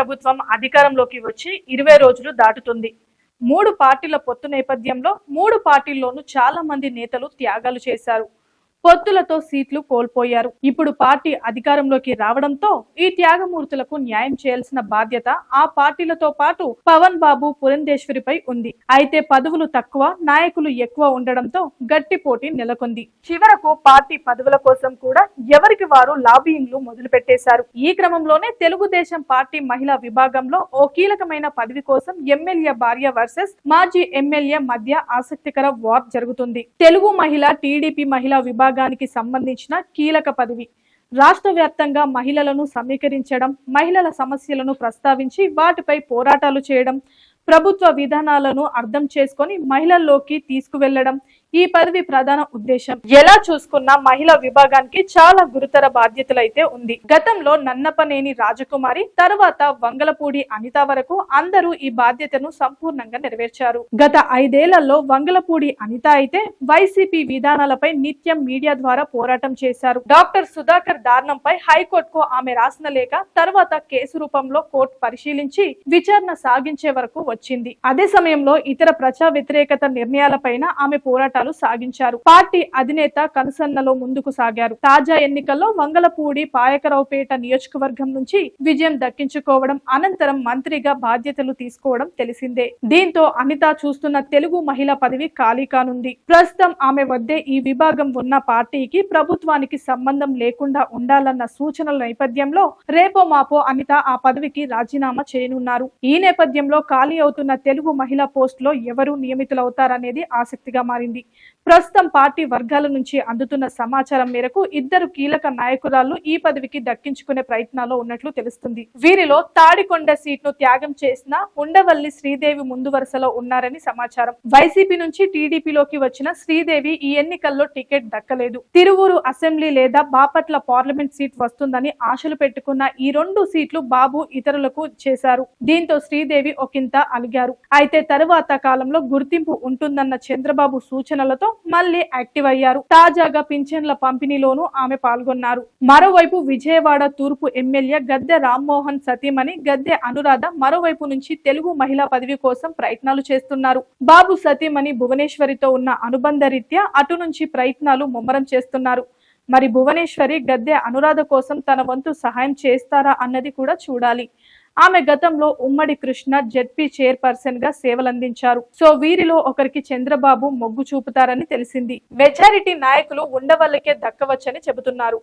ప్రభుత్వం అధికారంలోకి వచ్చి ఇరవై రోజులు దాటుతుంది. మూడు పార్టీల పొత్తు నేపథ్యంలో మూడు పార్టీల్లోనూ చాలా మంది నేతలు త్యాగాలు చేశారు. పొత్తులతో సీట్లు కోల్పోయారు. ఇప్పుడు పార్టీ అధికారంలోకి రావడంతో ఈ త్యాగమూర్తులకు న్యాయం చేయాల్సిన బాధ్యత ఆ పార్టీలతో పాటు పవన్ బాబు పురంధేశ్వరిపై ఉంది. అయితే పదవులు తక్కువ నాయకులు ఎక్కువ ఉండడంతో గట్టి పోటీ నెలకొంది. చివరకు పార్టీ పదవుల కోసం కూడా ఎవరికి వారు లాబియింగ్లు మొదలు పెట్టేశారు ఈ క్రమంలోనే తెలుగుదేశం పార్టీ మహిళా విభాగంలో ఓ కీలకమైన పదవి కోసం ఎమ్మెల్యే భార్య వర్సెస్ మాజీ ఎమ్మెల్యే మధ్య ఆసక్తికర వార్ జరుగుతుంది. తెలుగు మహిళ టీడీపీ మహిళా విభాగం విభాగానికి సంబంధించిన కీలక పదవి. రాష్ట్ర వ్యాప్తంగా మహిళలను సమీకరించడం మహిళల సమస్యలను ప్రస్తావించి వాటిపై పోరాటాలు చేయడం ప్రభుత్వ విధానాలను అర్థం చేసుకొని మహిళల్లోకి తీసుకువెళ్ళడం ఈ పదవి ప్రధాన ఉద్దేశం. ఎలా చూసుకున్నా మహిళా విభాగానికి చాలా గురుతర బాధ్యతలైతే ఉంది. గతంలో నన్నపనేని రాజకుమారి తర్వాత వంగలపూడి అనిత వరకు అందరూ ఈ బాధ్యతను సంపూర్ణంగా నెరవేర్చారు. గత ఐదేళ్ళలో వంగలపూడి అనిత అయితే వైసీపీ విధానాలపై నిత్యం మీడియా ద్వారా పోరాటం చేశారు. డాక్టర్ సుధాకర్ దారుణంపై హైకోర్టుకు ఆమె రాసిన లేఖ తర్వాత కేసు రూపంలో కోర్టు పరిశీలించి విచారణ సాగించే వరకు వచ్చింది. అదే సమయంలో ఇతర ప్రజా వ్యతిరేకత నిర్ణయాలపైన ఆమె పోరాటాలు సాగించారు. పార్టీ అధినేత కనసన్నలో ముందుకు సాగారు. తాజా ఎన్నికల్లో మంగళపూడి పాయకరావుపేట నియోజకవర్గం నుంచి విజయం దక్కించుకోవడం అనంతరం మంత్రిగా బాధ్యతలు తీసుకోవడం తెలిసిందే. దీంతో అనిత చూస్తున్న తెలుగు మహిళా పదవి ఖాళీ కానుంది. ప్రస్తుతం ఆమె వద్దే ఈ విభాగం ఉన్న పార్టీకి ప్రభుత్వానికి సంబంధం లేకుండా ఉండాలన్న సూచనల నేపథ్యంలో రేపో మాపో అనిత ఆ పదవికి రాజీనామా చేయనున్నారు. ఈ నేపథ్యంలో ఖాళీ అవుతున్న తెలుగు మహిళా పోస్టులో ఎవరు నియమితులవుతారనేది ఆసక్తిగా మారింది. ప్రస్తుతం పార్టీ వర్గాల నుంచి అందుతున్న సమాచారం మేరకు ఇద్దరు కీలక నాయకురాలు ఈ పదవికి దక్కించుకునే ప్రయత్నాల్లో ఉన్నట్లు తెలుస్తుంది. వీరిలో తాడికొండ సీట్ను త్యాగం చేసిన ఉండవల్లి శ్రీదేవి ముందు వరుసలో ఉన్నారని సమాచారం. వైసీపీ నుంచి టీడీపీలోకి వచ్చిన శ్రీదేవి ఈ ఎన్నికల్లో టికెట్ దక్కలేదు. తిరువూరు అసెంబ్లీ లేదా బాపట్ల పార్లమెంట్ సీట్ వస్తుందని ఆశలు పెట్టుకున్న ఈ రెండు సీట్లు బాబు ఇతరులకు చేశారు. దీంతో శ్రీదేవి ఒకంత అలిగారు. అయితే తరువాత కాలంలో గుర్తింపు ఉంటుందన్న చంద్రబాబు సూచనలతో మళ్ళీ యాక్టివ్ అయ్యారు. తాజాగా పింఛన్ల పంపిణీలోనూ ఆమె పాల్గొన్నారు. మరోవైపు విజయవాడ తూర్పు ఎమ్మెల్యే గద్దె రామ్మోహన్ సతీమణి గద్దె అనురాధ మరోవైపు నుంచి తెలుగు మహిళా పదవి కోసం ప్రయత్నాలు చేస్తున్నారు. బాబు సతీమణి భువనేశ్వరితో ఉన్న అనుబంధ రీత్యా అటు నుంచి ప్రయత్నాలు ముమ్మరం చేస్తున్నారు. మరి భువనేశ్వరి గద్దె అనురాధ కోసం తన వంతు సహాయం చేస్తారా అన్నది కూడా చూడాలి. ఆమె గతంలో ఉమ్మడి కృష్ణ జెడ్పీ చైర్పర్సన్గా సేవలందించారు. సో వీరిలో ఒకరికి చంద్రబాబు మొగ్గు చూపుతారని తెలిసింది. మెజారిటీ నాయకులు ఉండవల్లకే దక్కవచ్చని చెబుతున్నారు.